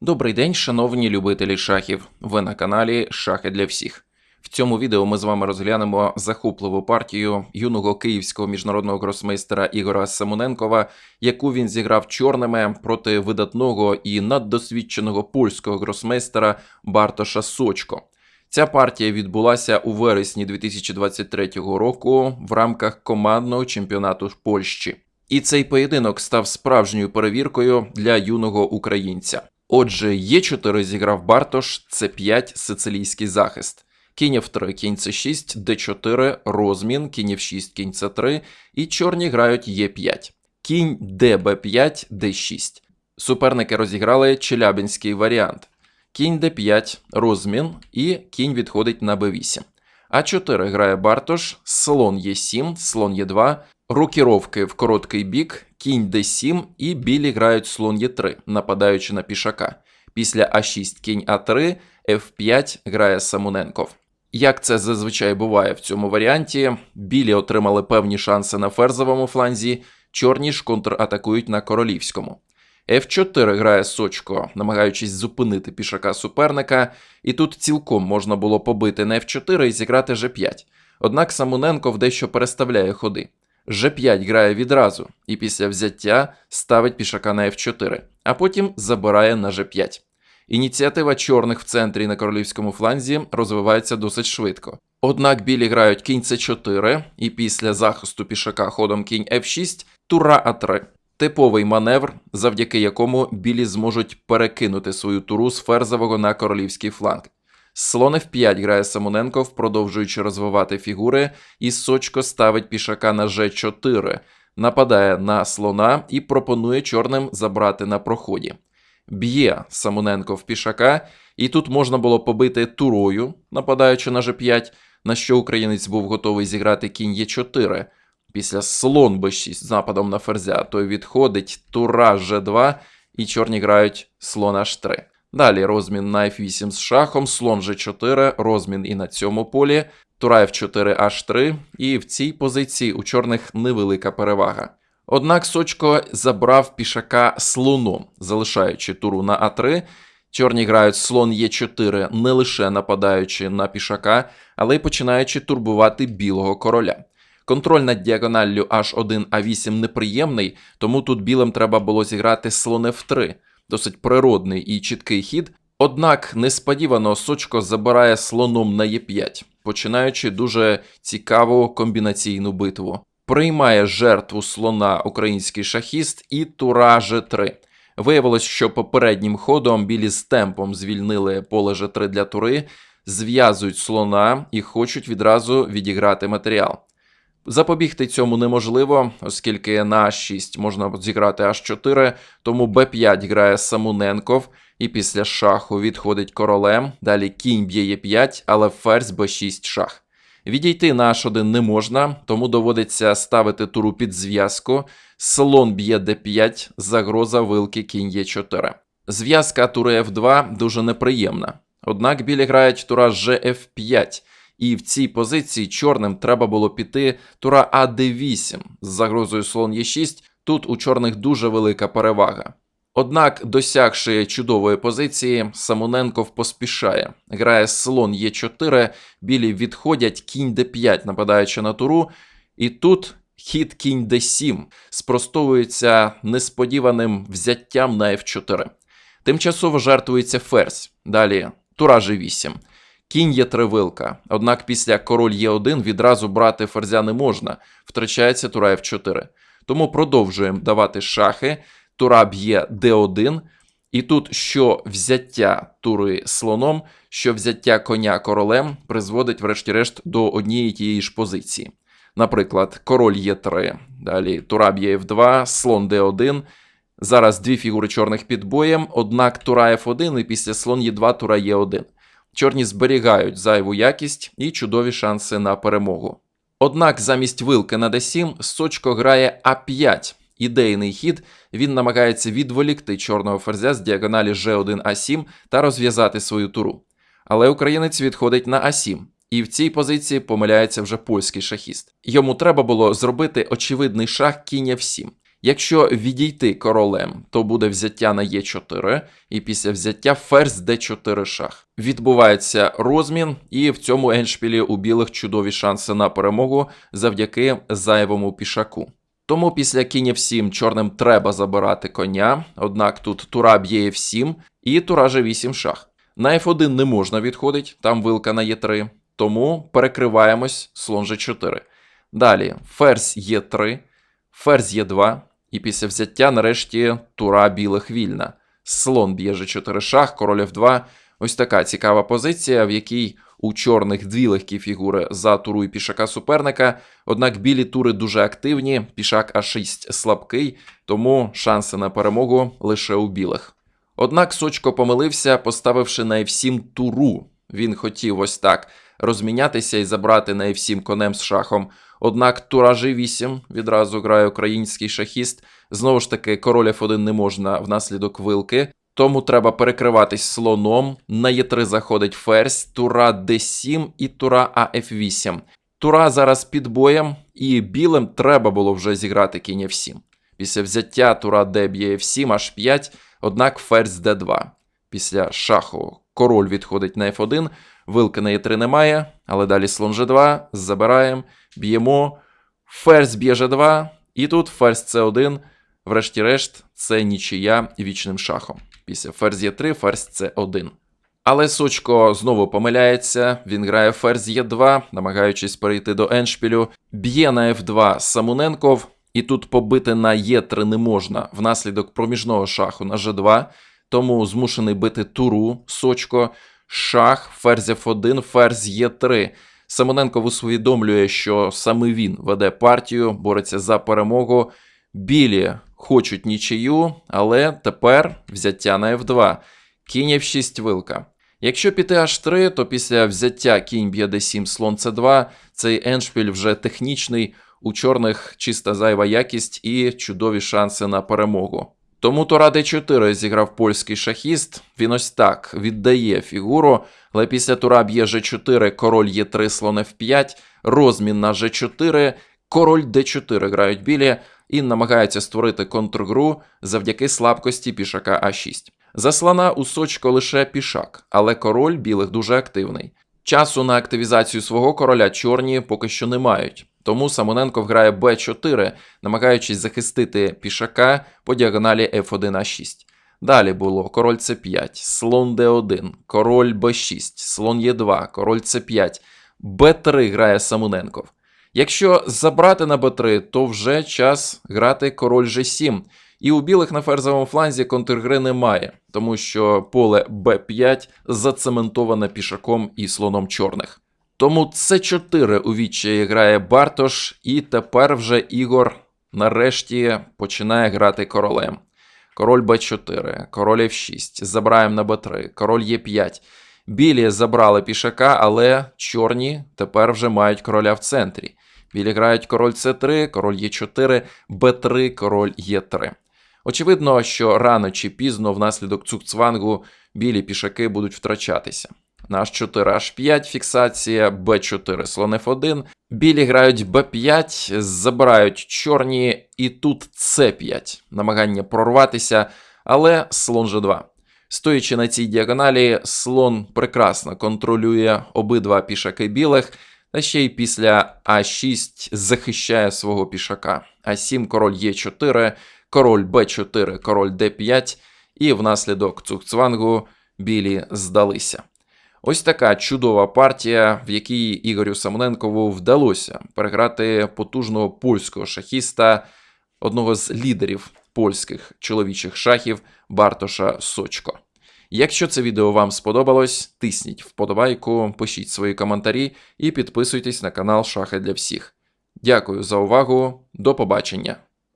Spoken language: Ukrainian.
Добрий день, шановні любителі шахів. Ви на каналі Шахи для всіх. В цьому відео ми з вами розглянемо захопливу партію юного київського міжнародного гросмейстера Ігора Самоненкова, яку він зіграв чорними проти видатного і наддосвідченого польського гросмейстера Бартоша Сочко. Ця партія відбулася у вересні 2023 року в рамках командного чемпіонату Польщі. І цей поєдинок став справжньою перевіркою для юного українця. Отже, Є4 зіграв Бартош, С5 сицилійський захист. Кінь F3, кінь С6, Д4, розмін, кінь F6, кінь С3 і чорні грають Е5. Кінь ДБ5, Д6. Суперники розіграли челябинський варіант. Кінь Д5, розмін і кінь відходить на Б8. А4 грає Бартош, слон Е7, слон Е2, рокіровки в короткий бік, кінь d7 і білі грають слон Е3, нападаючи на пішака. Після А6 кінь А3, F5 грає Самоненков. Як це зазвичай буває в цьому варіанті, білі отримали певні шанси на ферзовому фланзі, чорні ж контратакують на королівському. F4 грає Сочко, намагаючись зупинити пішака суперника, і тут цілком можна було побити на F4 і зіграти G5. Однак Самоненков дещо переставляє ходи. G5 грає відразу, і після взяття ставить пішака на F4, а потім забирає на G5. Ініціатива чорних в центрі на королівському фланзі розвивається досить швидко. Однак білі грають кінь c4, і після захисту пішака ходом кінь f6, тура а3. Типовий маневр, завдяки якому білі зможуть перекинути свою туру з ферзового на королівський фланг. Слон F5 грає Самоненков, продовжуючи розвивати фігури, і Сочко ставить пішака на G4, нападає на слона і пропонує чорним забрати на проході. Б'є Самоненков пішака, і тут можна було побити турою, нападаючи на G5, на що українець був готовий зіграти кінь Е4. Після слон Б6 з нападом на ферзя, той відходить, тура G2, і чорні грають слон H3. Далі розмін на F8 з шахом, слон G4, розмін і на цьому полі, тура F4 H3, і в цій позиції у чорних невелика перевага. Однак Сочко забрав пішака слоном, залишаючи туру на А3. Чорні грають слон Е4, не лише нападаючи на пішака, але й починаючи турбувати білого короля. Контроль над діагоналлю H1A8 неприємний, тому тут білим треба було зіграти слон F3, досить природний і чіткий хід. Однак несподівано Сочко забирає слоном на Е5, починаючи дуже цікаву комбінаційну битву. Приймає жертву слона український шахіст і тура G3. Виявилось, що попереднім ходом білі з темпом звільнили поле G3 для тури, зв'язують слона і хочуть відразу відіграти матеріал. Запобігти цьому неможливо, оскільки на А6 можна зіграти H4, тому Б5 грає Самуненков, і після шаху відходить королем. Далі кінь б'є Е5, але ферзь Б6 шах. Відійти на H1 не можна, тому доводиться ставити туру під зв'язку. Слон б'є d5, загроза вилки кінь Е4. Зв'язка тури F2 дуже неприємна. Однак білі грають тура GF5, і в цій позиції чорним треба було піти тура АД8 з загрозою слон Е6. Тут у чорних дуже велика перевага. Однак, досягши чудової позиції, Самоненков поспішає. Грає слон Е4, білі відходять кінь d5, нападаючи на туру, і тут хід кінь d7 спростовується несподіваним взяттям на f4. Тимчасово жертвується ферзь. Далі тура g8. Кінь є три вилка. Однак після король Е1 відразу брати ферзя не можна, втрачається тура f4. Тому продовжуємо давати шахи. Тура б'є d1, і тут що взяття тури слоном, що взяття коня королем призводить, врешті-решт, до однієї тієї ж позиції. Наприклад, король Е3, далі тура б'є F2, слон d1. Зараз дві фігури чорних під боєм, однак тура F1 і після слон Е2 тура Е1. Чорні зберігають зайву якість і чудові шанси на перемогу. Однак замість вилки на d7 Сочко грає А5. Ідейний хід він намагається відволікти чорного ферзя з діагоналі G1А7 та розв'язати свою туру. Але українець відходить на А7, і в цій позиції помиляється вже польський шахіст. Йому треба було зробити очевидний шах кінь F7. Якщо відійти королем, то буде взяття на Е4, і після взяття ферзь Д4 шах. Відбувається розмін, і в цьому еншпілі у білих чудові шанси на перемогу завдяки зайвому пішаку. Тому після кінь F7 чорним треба забирати коня, однак тут тура б'є F7 і тура G8 шах. На F1 не можна відходити, там вилка на Е3, тому перекриваємось слон G4. Далі ферзь Е3, ферзь Е2, і після взяття нарешті тура білих вільна. Слон б'є G4 шах, король F2. Ось така цікава позиція, в якій у чорних дві легкі фігури за туру і пішака суперника. Однак білі тури дуже активні, пішак А6 слабкий, тому шанси на перемогу лише у білих. Однак Сочко помилився, поставивши на F7 туру. Він хотів ось так розмінятися і забрати на F7 конем з шахом. Однак тура G8 відразу грає український шахіст. Знову ж таки, король F1 не можна внаслідок вилки. Тому треба перекриватись слоном. На Е3 заходить ферзь, тура d7 і тура АФ8. Тура зараз під боєм, і білим треба було вже зіграти кінь F7. Після взяття тура d б'є F7 H5, однак ферзь d2. Після шаху король відходить на F1, вилки на Е3 немає, але далі слон G2, забираємо, б'ємо, ферзь б'є G2, і тут ферзь C1, врешті-решт, це нічия вічним шахом. Після ферзь Е3, ферзь С1. Але Сочко знову помиляється, він грає ферзь Е2, намагаючись перейти до еншпілю, б'є на F2 Самуненков, і тут побити на Е3 не можна внаслідок проміжного шаху на G2, тому змушений бити туру Сочко, шах, ферзь F1, ферзь Е3. Самоненков усвідомлює, що саме він веде партію, бореться за перемогу. Білі хочуть нічию, але тепер взяття на F2. Кінь F6 вилка. Якщо піти H3, то після взяття кінь б'є D7 слон C2, цей еншпіль вже технічний, у чорних чиста зайва якість і чудові шанси на перемогу. Тому Тора D4 зіграв польський шахіст. Він ось так віддає фігуру, але після тура б'є G4, король Е3, слон F5, розмін на G4, король D4 грають білі і намагаються створити контргру завдяки слабкості пішака А6. За слона у Сочко лише пішак, але король білих дуже активний. Часу на активізацію свого короля чорні поки що не мають. Тому Самоненко грає Б4, намагаючись захистити пішака по діагоналі F1 А6. Далі було король С5, слон Д1, король Б6, слон Е2, король С5, Б3 грає Самоненков. Якщо забрати на Б3, то вже час грати король G7. І у білих на ферзовому фланзі контргри немає, тому що поле Б5 зацементоване пішаком і слоном чорних. Тому С4 у відчаї грає Бартош, і тепер вже Ігор нарешті починає грати королем. Король Б4, король F6, забираємо на Б3, король Е5. Білі забрали пішака, але чорні тепер вже мають короля в центрі. Білі грають король С3, король Е4, Б3, король Е3. Очевидно, що рано чи пізно внаслідок цукцвангу білі пішаки будуть втрачатися. На H4, H5 фіксація, B4, слон F1. Білі грають B5, забирають чорні, і тут C5. Намагання прорватися, але слон G2. Стоячи на цій діагоналі, слон прекрасно контролює обидва пішаки білих, та ще й після А6 захищає свого пішака. А7, король Е4, король Б4, король Д5, і внаслідок цукцвангу білі здалися. Ось така чудова партія, в якій Ігорю Самоненкову вдалося переграти потужного польського шахіста, одного з лідерів польських чоловічих шахів Бартоша Сочко. Якщо це відео вам сподобалось, тисніть вподобайку, пишіть свої коментарі і підписуйтесь на канал Шахи для всіх. Дякую за увагу, до побачення!